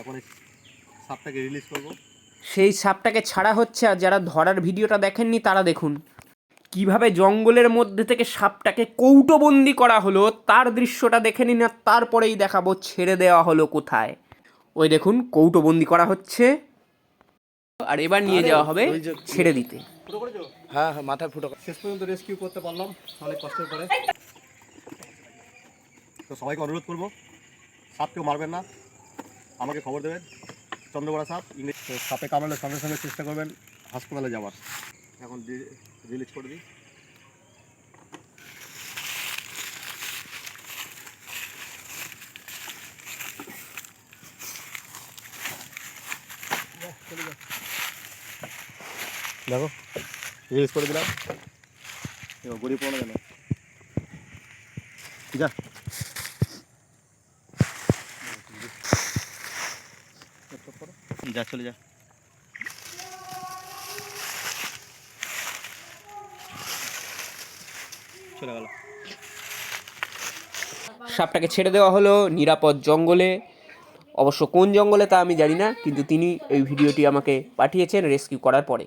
এখন সাপটাকে রিলিজ করব। সেই সাপটাকে ছাড়া হচ্ছে আর যারা ধরার ভিডিওটা দেখেননি তারা দেখুন। কীভাবে জঙ্গলের মধ্যে থেকে সাপটাকে কৌটোবন্দি করা হলো তার দৃশ্যটা দেখে নিন আর তারপরেই দেখাবো ছেড়ে দেওয়া হলো কোথায়। ওই দেখুন কৌটোবন্দি করা হচ্ছে। আর এবার নিয়ে যাওয়া হবে ছেড়ে দিতে। হ্যাঁ হ্যাঁ মাথায় ফুটো শেষ পর্যন্ত রেস্কিউ করতে পারলাম অনেক কষ্টের পরে। তো সবাইকে অনুরোধ করব সাপ কেউ মারবেন না। আমাকে খবর দেবেন। চন্দ্রবড়া সাপ ইংলিশ সাপে কামড়ালে সঙ্গে সঙ্গে চেষ্টা করবেন হাসপাতালে যাওয়ার। এখন রিলিজ করে দিই। দেখো রিলিজ করে দিলাম। গড়িয়ে পড়ো কেন যা। যা, চলে যা। চলে গেল। সাপটাকে ছেড়ে দেওয়া হলো নিরাপদ জঙ্গলে। অবশ্য কোন জঙ্গলে তা আমি জানি না, কিন্তু তিনি এই ভিডিওটি আমাকে পাঠিয়েছেন রেস্কিউ করার পরে।